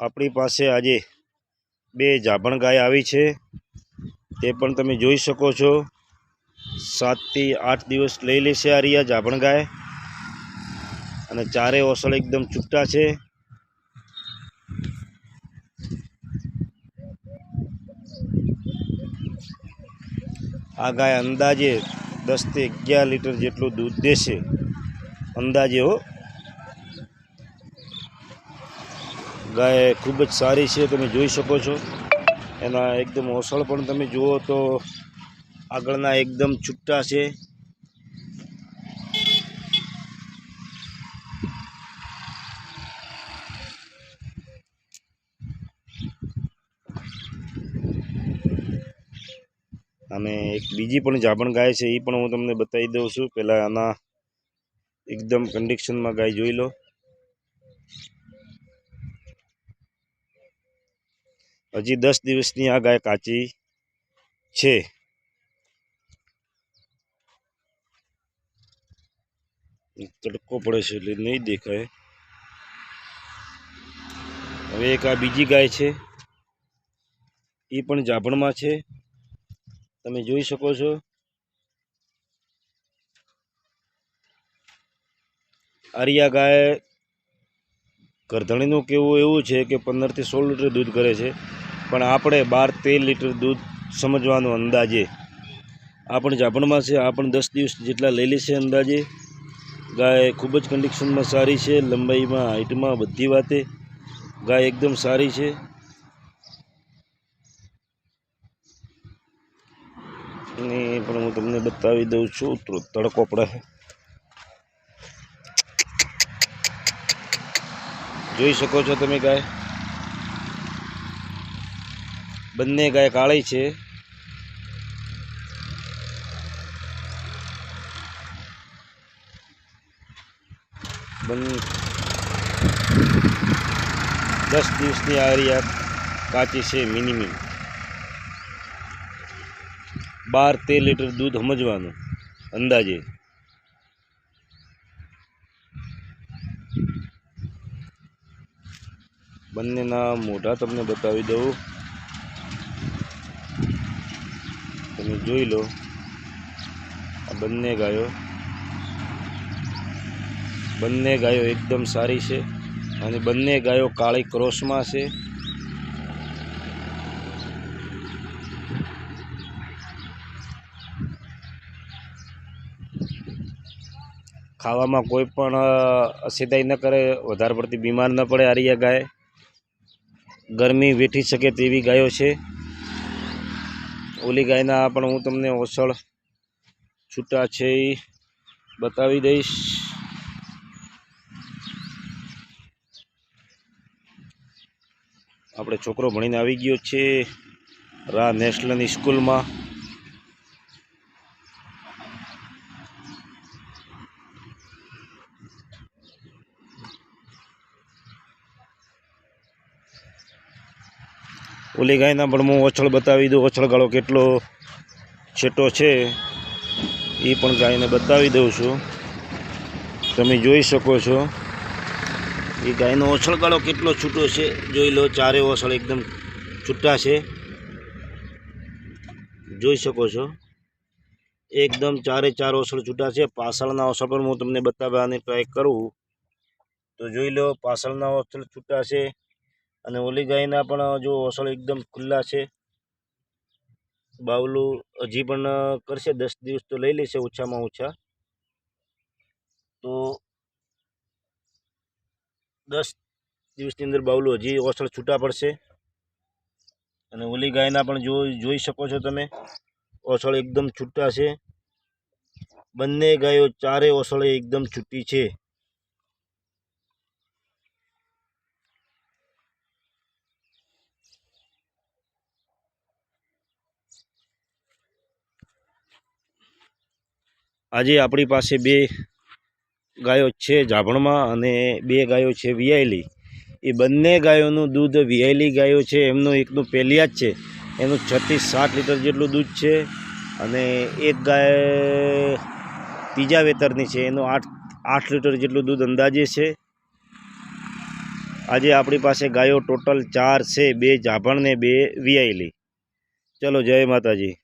આપણી પાસે આજે બે જાભણ ગાય આવી છે. તે પણ તમે જોઈ શકો છો. સાતથી આઠ દિવસ લઈ લેશે આ રહ્યા જાભણ ગાય. અને ચારે ઓસળ એકદમ છૂટા છે. આ ગાય અંદાજે દસથી અગિયાર લીટર જેટલું દૂધ દેશે. અંદાજે હો. ગાય ખૂબ જ સારી છે, તમે જોઈ શકો છો. એના એકદમ ઓસળ પણ તમે જુઓ તો આગળના એકદમ છૂટા છે. અને એક બીજી પણ જાબણ ગાય છે એ પણ હું તમને બતાવી દઉં છું. પહેલાં આના એકદમ કન્ડિશનમાં ગાય જોઈ લો. હજી દસ દિવસની આ ગાય કાચી છે. તડકો પડે છે એટલે નહીં દેખાય. હવે એક આ બીજી ગાય છે. એ પણ જાભણમાં છે. તમે જોઈ શકો છો. આરિયા ગાય કરધણીનું કેવું એવું છે કે પંદરથી સોળ લીટર દૂધ કરે છે. પણ આપણે બાર તેર લીટર દૂધ સમજવાનો અંદાજે આપણે જાપણમાં છે, આપણે દસ દિવસ જેટલા લઈ લેશે અંદાજે. ગાય ખૂબ જ કન્ડિશનમાં સારી છે, લંબાઈમાં હાઇટમાં બધી વાતે ગાય એકદમ સારી છે. અને પણ હું તમને બતાવી દઉં છું તડકો પડે જોઈ શકો છો તમે ગાય? બંને ગાય કાળી છે. દસ દિવસની આરિયા કાચી છે મિનિમમ. બાર તેર લીટર દૂધ સમજવાનું, અંદાજે. બંનેના મોઢા તમને બતાવી દઉં. તમે જોઈ લો. આ બંને ગાયો બંને ગાયો એકદમ સારી છે અને બંને ગાયો કાળી ક્રોસમાં છે. ખાવામાં કોઈ પણ અસિદાઈ ન કરે, વધારે પડતી બીમાર ન પડે આરિયા ગાય. ગરમી વેઠી શકે તેવી ગાયો છે. ઓલી ગાયના પણ હું તમને ઓસળ છૂટા છે એ બતાવી દઈશ. આપણે છોકરો ભણીને આવી ગયો છે. રા નેશનલ સ્કૂલમાં. ઓલી ગાયના પણ હું ઓછળ બતાવી દઉં. ઓછળ ગાળો કેટલો છેટો છે, એ પણ ગાયને બતાવી દઉં છું. તમે જોઈ શકો છો, એ ગાયનો ઓછળગાળો કેટલો છૂટો છે. જોઈ લો, ચારે ઓછળ એકદમ છૂટા છે. જોઈ શકો છો, એકદમ ચારે ચાર ઓછળ છૂટા છે. પાછળના ઓછળ પણ હું તમને બતાવવાની ટ્રાય કરું. તો જોઈ લો, પાછળના ઓછળ છૂટા છે. અને ઓલી ગાયના પણ જો ઓસળ એકદમ ખુલ્લા છે. બાવલું હજી પણ કરશે, દસ દિવસ તો લઈ લેશે ઓછામાં ઓછા. તો દસ દિવસની અંદર બાવલું હજી ઓસળ છૂટા પડશે. અને ઓલી ગાયના પણ જો, જોઈ શકો છો તમે ઓસળ એકદમ છૂટા છે. બંને ગાયો ચારે ઓસળે એકદમ છૂટી છે. આજે આપણી પાસે બે ગાયો છે જાભણમાં અને બે ગાયો છે વિયાયેલી. એ બંને ગાયોનું દૂધ વિયાયેલી ગાયો છે. એમનું એકનું પહેલિયા જ છે. એનું છથી સાત લીટર જેટલું દૂધ છે અને એક ગાય ત્રીજા વેતરની છે. એનું આઠ આઠ લીટર જેટલું દૂધ અંદાજે છે. આજે આપણી પાસે ગાયો ટોટલ ચાર છે, બે જાભણ ને બે વિયાયેલી. ચલો જય માતાજી.